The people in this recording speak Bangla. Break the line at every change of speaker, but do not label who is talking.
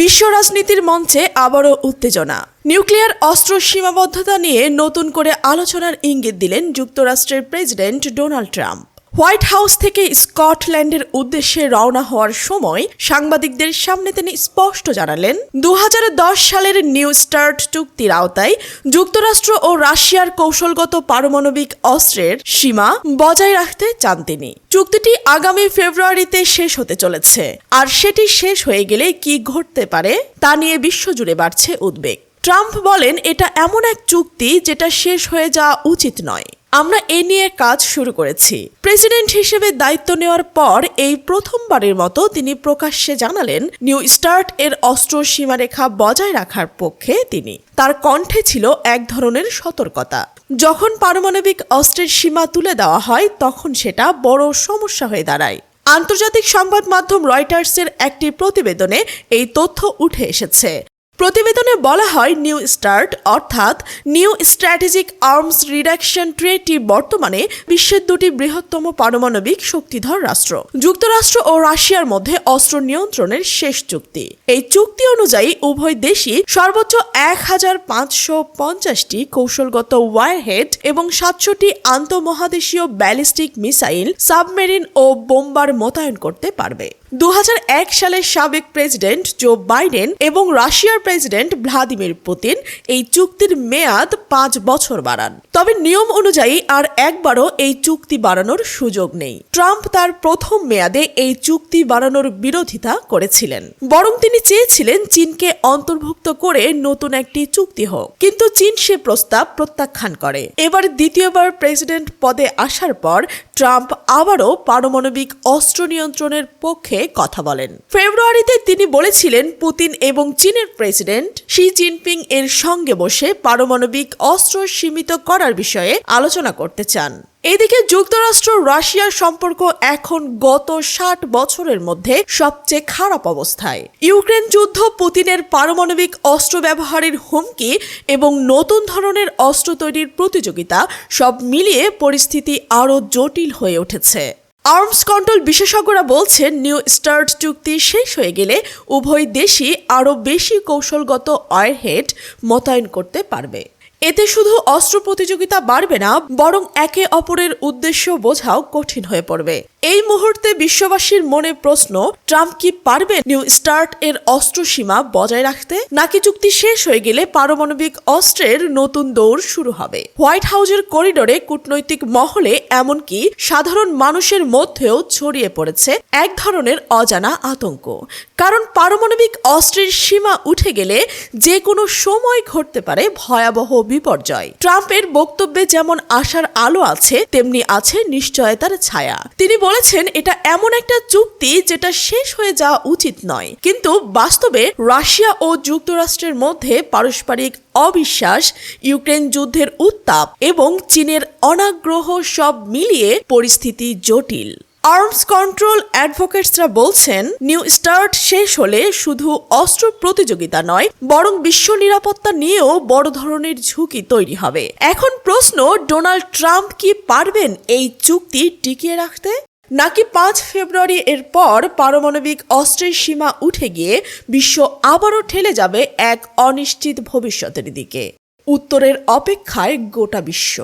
বিশ্ব রাজনীতির মঞ্চে আবারও উত্তেজনা। নিউক্লিয়ার অস্ত্র সীমাবদ্ধতা নিয়ে নতুন করে আলোচনার ইঙ্গিত দিলেন যুক্তরাষ্ট্রের president Donald Trump. White House থেকে স্কটল্যান্ডের উদ্দেশ্যে রওনা হওয়ার সময় সাংবাদিকদের সামনে তিনি স্পষ্ট জানালেন দু হাজার দশ সালের নিউ স্টার্ট চুক্তির আওতায় যুক্তরাষ্ট্র ও রাশিয়ার কৌশলগত পারমাণবিক অস্ত্রের সীমা বজায় রাখতে চান তিনি। চুক্তিটি আগামী ফেব্রুয়ারিতে শেষ হতে চলেছে, আর সেটি শেষ হয়ে গেলে কি ঘটতে পারে তা নিয়ে বিশ্বজুড়ে বাড়ছে উদ্বেগ। ট্রাম্প বলেন, এটা এমন এক চুক্তি যেটা শেষ হয়ে যাওয়া উচিত নয়। আমরা এ নিয়ে কাজ শুরু করেছি। প্রেসিডেন্ট হিসেবে দায়িত্ব নেওয়ার পর এই প্রথমবারের মতো তিনি প্রকাশ্যে জানালেন, নিউ স্টার্ট এর অস্ত্র সীমারেখা বজায় রাখার পক্ষে তিনি। তার কণ্ঠে ছিল এক ধরনের সতর্কতা। যখন পারমাণবিক অস্ত্রের সীমা তুলে দেওয়া হয়, তখন সেটা বড় সমস্যা হয়ে দাঁড়ায়। আন্তর্জাতিক সংবাদ মাধ্যম রয়টার্সের একটি প্রতিবেদনে এই তথ্য উঠে এসেছে। প্রতিবেদনে বলা হয়, নিউ স্টার্ট অর্থাৎ New Strategic Arms Reduction Treaty বর্তমানে বিশ্বের দুটি বৃহত্তম পারমাণবিক শক্তিধর রাষ্ট্র, যুক্তরাষ্ট্র ও রাশিয়ার মধ্যে অস্ত্র নিয়ন্ত্রণের শেষ চুক্তি। এই চুক্তি অনুযায়ী উভয় দেশই সর্বোচ্চ এক হাজার পাঁচশো পঞ্চাশটি কৌশলগত ওয়ারহেড এবং সাতশোটি আন্তঃমহাদেশীয় ব্যালিস্টিক মিসাইল, সাবমেরিন ও বোম্বার মোতায়েন করতে পারবে। দু সালের সাবেক প্রেসিডেন্ট জো বাইডেন এবং রাশিয়ার প্রেসিডেন্ট ভ্লাদিমির পুতিন এই চুক্তির মেয়াদ পাঁচ বছর বাড়ান। তবে নিয়ম অনুযায়ী আর একবারও এই চুক্তি বাড়ানোর সুযোগ নেই। ট্রাম্প তার প্রথম মেয়াদে এই চুক্তি বাড়ানোর বিরোধিতা করেছিলেন। বরং তিনি চেয়েছিলেন চীনকে অন্তর্ভুক্ত করে নতুন একটি চুক্তি হোক। কিন্তু চীন সে প্রস্তাব প্রত্যাখ্যান করে। এবার দ্বিতীয়বার প্রেসিডেন্ট পদে আসার পর ট্রাম্প আবারও পারমাণবিক অস্ত্র নিয়ন্ত্রণের পক্ষে কথা বলেন। ফেব্রুয়ারিতে তিনি বলেছিলেন, পুতিন এবং চীনের প্রেসিডেন্ট শি জিনপিং এর সঙ্গে বসে পারমাণবিক অস্ত্র সীমিত করার বিষয়ে আলোচনা করতে চান। এদিকে যুক্তরাষ্ট্র, রাশিয়ার সম্পর্ক এখন গত ষাট বছরের মধ্যে সবচেয়ে খারাপ অবস্থায়। ইউক্রেন যুদ্ধ পুতিনের পারমাণবিক অস্ত্র ব্যবহারের হুমকি এবং নতুন ধরনের অস্ত্র তৈরির প্রতিযোগিতা সব মিলিয়ে পরিস্থিতি আরও জটিল হয়ে উঠেছে। আর্মস কন্ট্রোল বিশেষজ্ঞরা বলছেন, নিউ স্টার্ট চুক্তি শেষ হয়ে গেলে উভয় দেশই আরও বেশি কৌশলগত ওয়ারহেড মোতায়েন করতে পারবে। এতে শুধু অস্ত্র প্রতিযোগিতা বাড়বে না, বরং একে অপরের উদ্দেশ্য বোঝাও কঠিন হয়ে পড়বে। এই মুহূর্তে বিশ্ববাসীর মনে প্রশ্ন, ট্রাম্প কি পারবে নিউ স্টার্ট এর অস্ত্র সীমা বজায় রাখতে? নাকি চুক্তি শেষ হয়ে গেলে পারমাণবিক অস্ত্রের নতুন দৌড় শুরু হবে? হোয়াইট হাউজের করিডোরে কূটনৈতিক মহলে এমনকি সাধারণ মানুষের মধ্যেও ছড়িয়ে পড়েছে এক ধরনের অজানা আতঙ্ক। কারণ পারমাণবিক অস্ত্রের সীমা উঠে গেলে যে কোনো সময় ঘটতে পারে ভয়াবহ বিপর্যয়। ট্রাম্পের বক্তব্যে যেমন আশার আলো আছে, তেমনি আছে নিশ্চয়তার ছায়া। তিনি বলেছেন, এটা এমন একটা চুক্তি যেটা শেষ হয়ে যাওয়া উচিত নয়। কিন্তু বাস্তবে রাশিয়া ও যুক্তরাষ্ট্রের মধ্যে পারস্পরিক অবিশ্বাস, ইউক্রেন যুদ্ধের উত্তাপ এবং চীনের অনাগ্রহ সব মিলিয়ে পরিস্থিতি জটিল। আর্মস কন্ট্রোল অ্যাডভোকেটসরা বলছেন, নিউ স্টার্ট শেষ হলে শুধু অস্ত্র প্রতিযোগিতা নয়, বরং বিশ্ব নিরাপত্তা নিয়েও বড় ধরনের ঝুঁকি তৈরি হবে। এখন প্রশ্ন, ডোনাল্ড ট্রাম্প কি পারবেন এই চুক্তি টিকিয়ে রাখতে? নাকি পাঁচ ফেব্রুয়ারি এর পর পারমাণবিক অস্ত্রের সীমা উঠে গিয়ে বিশ্ব আবারও ঠেলে যাবে এক অনিশ্চিত ভবিষ্যতের দিকে? উত্তরের অপেক্ষায় গোটা বিশ্ব।